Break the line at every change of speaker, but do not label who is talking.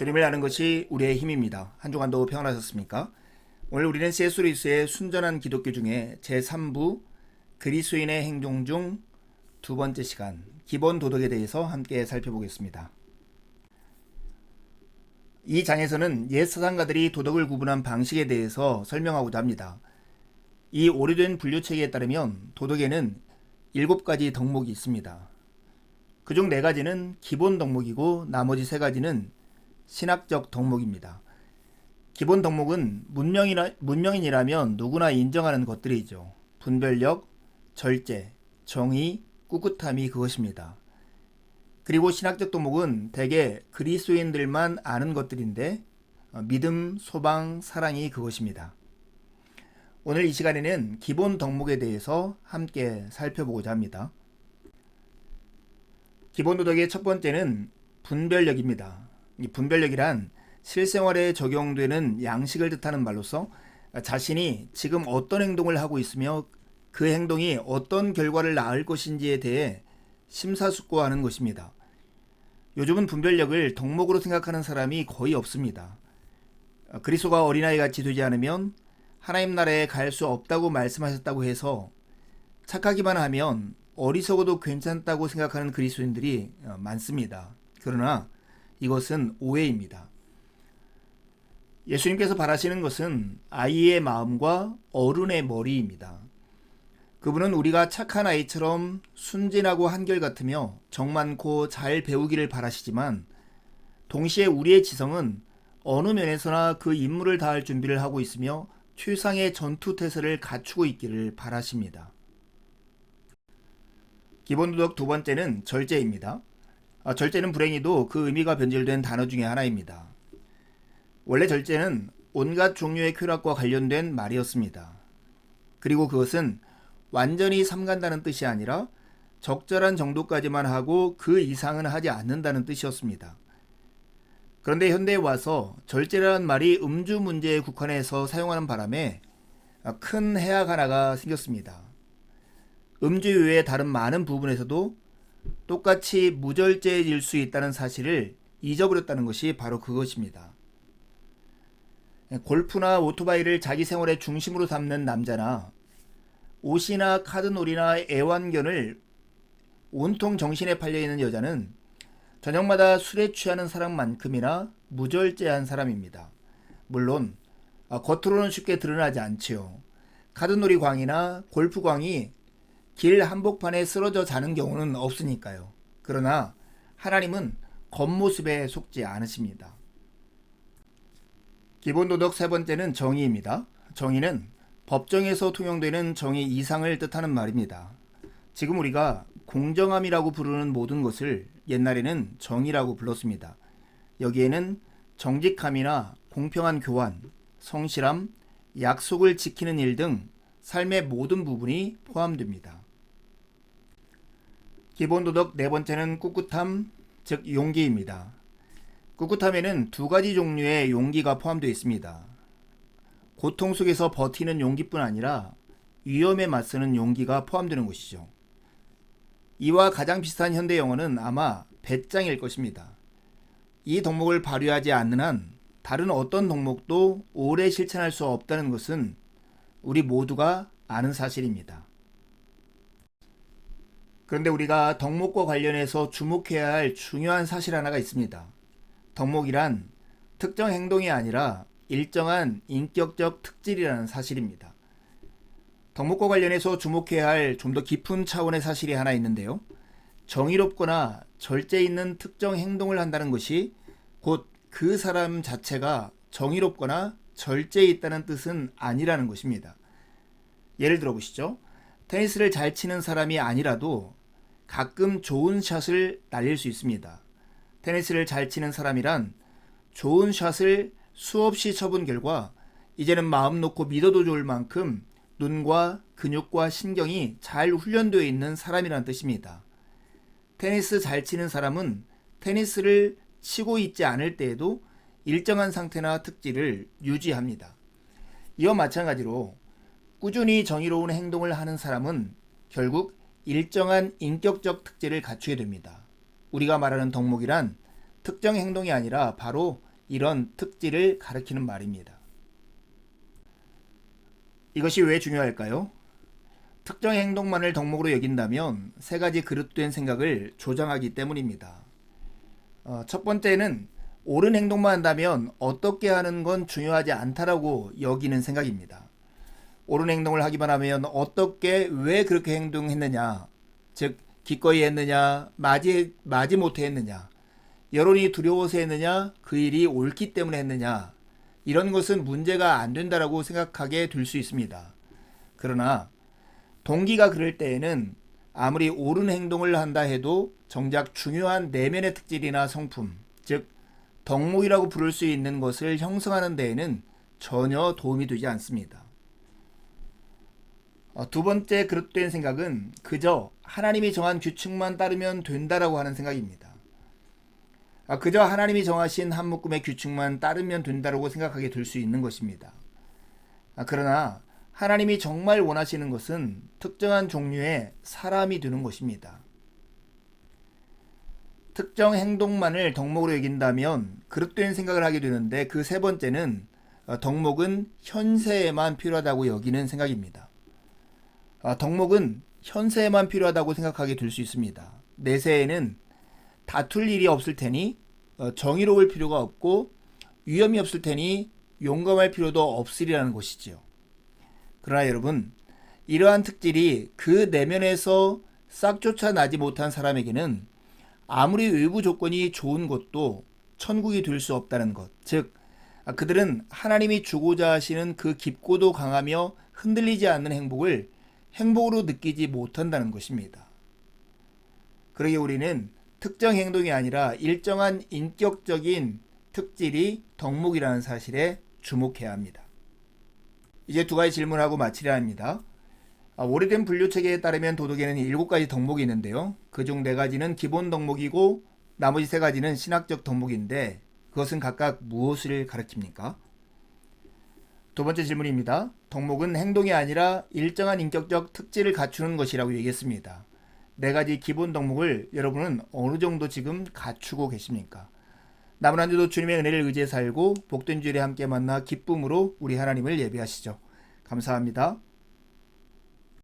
주님을 아는 것이 우리의 힘입니다. 한 주간도 평안하셨습니까? 오늘 우리는 세수리스의 순전한 기독교 중에 제3부 그리스도인의 행동 중 두 번째 시간 기본 도덕에 대해서 함께 살펴보겠습니다. 이 장에서는 옛 사상가들이 도덕을 구분한 방식에 대해서 설명하고자 합니다. 이 오래된 분류 체계에 따르면 도덕에는 일곱 가지 덕목이 있습니다. 그중 네 가지는 기본 덕목이고 나머지 세 가지는 신학적 덕목입니다. 기본 덕목은 문명이라, 문명인이라면 누구나 인정하는 것들이죠. 분별력, 절제, 정의, 꿋꿋함이 그것입니다. 그리고 신학적 덕목은 대개 그리스도인들만 아는 것들인데 어, 믿음, 소방, 사랑이 그것입니다. 오늘 이 시간에는 기본 덕목에 대해서 함께 살펴보고자 합니다. 기본 도덕의 첫 번째는 분별력입니다. 이 분별력이란 실생활에 적용되는 양식을 뜻하는 말로서 자신이 지금 어떤 행동을 하고 있으며 그 행동이 어떤 결과를 낳을 것인지에 대해 심사숙고하는 것입니다. 요즘은 분별력을 덕목으로 생각하는 사람이 거의 없습니다. 그리스도가 어린아이 같이 되지 않으면 하나님 나라에 갈 수 없다고 말씀하셨다고 해서 착하기만 하면 어리석어도 괜찮다고 생각하는 그리스도인들이 많습니다. 그러나 이것은 오해입니다. 예수님께서 바라시는 것은 아이의 마음과 어른의 머리입니다. 그분은 우리가 착한 아이처럼 순진하고 한결같으며 정 많고 잘 배우기를 바라시지만 동시에 우리의 지성은 어느 면에서나 그 임무를 다할 준비를 하고 있으며 최상의 전투 태세를 갖추고 있기를 바라십니다. 기본 도덕 두 번째는 절제입니다. 아, 절제는 불행히도 그 의미가 변질된 단어 중의 하나입니다. 원래 절제는 온갖 종류의 쾌락과 관련된 말이었습니다. 그리고 그것은 완전히 삼간다는 뜻이 아니라 적절한 정도까지만 하고 그 이상은 하지 않는다는 뜻이었습니다. 그런데 현대에 와서 절제라는 말이 음주 문제에 국한해서 사용하는 바람에 큰 해악 하나가 생겼습니다. 음주 외의 다른 많은 부분에서도 똑같이 무절제일 수 있다는 사실을 잊어버렸다는 것이 바로 그것입니다. 골프나 오토바이를 자기 생활의 중심으로 삼는 남자나 옷이나 카드놀이나 애완견을 온통 정신에 팔려있는 여자는 저녁마다 술에 취하는 사람만큼이나 무절제한 사람입니다. 물론 아, 겉으로는 쉽게 드러나지 않지요. 카드놀이 광이나 골프 광이 길 한복판에 쓰러져 자는 경우는 없으니까요. 그러나 하나님은 겉모습에 속지 않으십니다. 기본도덕 세 번째는 정의입니다. 정의는 법정에서 통용되는 정의 이상을 뜻하는 말입니다. 지금 우리가 공정함이라고 부르는 모든 것을 옛날에는 정의라고 불렀습니다. 여기에는 정직함이나 공평한 교환, 성실함, 약속을 지키는 일 등 삶의 모든 부분이 포함됩니다. 기본 도덕 네 번째는 꿋꿋함, 즉 용기입니다. 꿋꿋함에는 두 가지 종류의 용기가 포함되어 있습니다. 고통 속에서 버티는 용기뿐 아니라 위험에 맞서는 용기가 포함되는 것이죠. 이와 가장 비슷한 현대 영어는 아마 배짱일 것입니다. 이 덕목을 발휘하지 않는 한 다른 어떤 덕목도 오래 실천할 수 없다는 것은 우리 모두가 아는 사실입니다. 그런데 우리가 덕목과 관련해서 주목해야 할 중요한 사실 하나가 있습니다. 덕목이란 특정 행동이 아니라 일정한 인격적 특질이라는 사실입니다. 덕목과 관련해서 주목해야 할 좀 더 깊은 차원의 사실이 하나 있는데요. 정의롭거나 절제 있는 특정 행동을 한다는 것이 곧 그 사람 자체가 정의롭거나 절제 있다는 뜻은 아니라는 것입니다. 예를 들어 보시죠. 테니스를 잘 치는 사람이 아니라도 가끔 좋은 샷을 날릴 수 있습니다. 테니스를 잘 치는 사람이란 좋은 샷을 수없이 쳐본 결과 이제는 마음 놓고 믿어도 좋을 만큼 눈과 근육과 신경이 잘 훈련되어 있는 사람이라는 뜻입니다. 테니스 잘 치는 사람은 테니스를 치고 있지 않을 때에도 일정한 상태나 특질을 유지합니다. 이와 마찬가지로 꾸준히 정의로운 행동을 하는 사람은 결국 일정한 인격적 특질을 갖추게 됩니다. 우리가 말하는 덕목이란 특정 행동이 아니라 바로 이런 특질을 가리키는 말입니다. 이것이 왜 중요할까요? 특정 행동만을 덕목으로 여긴다면 세 가지 그릇된 생각을 조장하기 때문입니다. 어, 첫 번째는 옳은 행동만 한다면 어떻게 하는 건 중요하지 않다라고 여기는 생각입니다. 옳은 행동을 하기만 하면 어떻게 왜 그렇게 행동했느냐, 즉 기꺼이 했느냐, 마지 마지 못해 했느냐, 여론이 두려워서 했느냐, 그 일이 옳기 때문에 했느냐, 이런 것은 문제가 안 된다라고 생각하게 될 수 있습니다. 그러나 동기가 그럴 때에는 아무리 옳은 행동을 한다 해도 정작 중요한 내면의 특질이나 성품, 즉 덕목이라고 부를 수 있는 것을 형성하는 데에는 전혀 도움이 되지 않습니다. 어, 두 번째 그릇된 생각은 그저 하나님이 정한 규칙만 따르면 된다라고 하는 생각입니다. 아, 그저 하나님이 정하신 한 묶음의 규칙만 따르면 된다라고 생각하게 될 수 있는 것입니다. 아, 그러나 하나님이 정말 원하시는 것은 특정한 종류의 사람이 되는 것입니다. 특정 행동만을 덕목으로 여긴다면 그릇된 생각을 하게 되는데 그 세 번째는 어, 덕목은 현세에만 필요하다고 여기는 생각입니다. 아, 덕목은 현세에만 필요하다고 생각하게 될 수 있습니다. 내세에는 다툴 일이 없을 테니 어, 정의로울 필요가 없고 위험이 없을 테니 용감할 필요도 없으리라는 것이지요. 그러나 여러분, 이러한 특질이 그 내면에서 싹 쫓아나지 못한 사람에게는 아무리 외부 조건이 좋은 것도 천국이 될 수 없다는 것. 즉, 아, 그들은 하나님이 주고자 하시는 그 깊고도 강하며 흔들리지 않는 행복을 행복으로 느끼지 못한다는 것입니다. 그러기에 우리는 특정 행동이 아니라 일정한 인격적인 특질이 덕목이라는 사실에 주목해야 합니다. 이제 두 가지 질문하고 마치려 합니다. 아, 오래된 분류 체계에 따르면 도덕에는 일곱 가지 덕목이 있는데요. 그중 네 가지는 기본 덕목이고 나머지 세 가지는 신학적 덕목인데 그것은 각각 무엇을 가르칩니까? 두 번째 질문입니다. 덕목은 행동이 아니라 일정한 인격적 특질을 갖추는 것이라고 얘기했습니다. 네 가지 기본 덕목을 여러분은 어느 정도 지금 갖추고 계십니까? 남은 한 주도 주님의 은혜를 의지해 살고 복된 주일에 함께 만나 기쁨으로 우리 하나님을 예배하시죠. 감사합니다.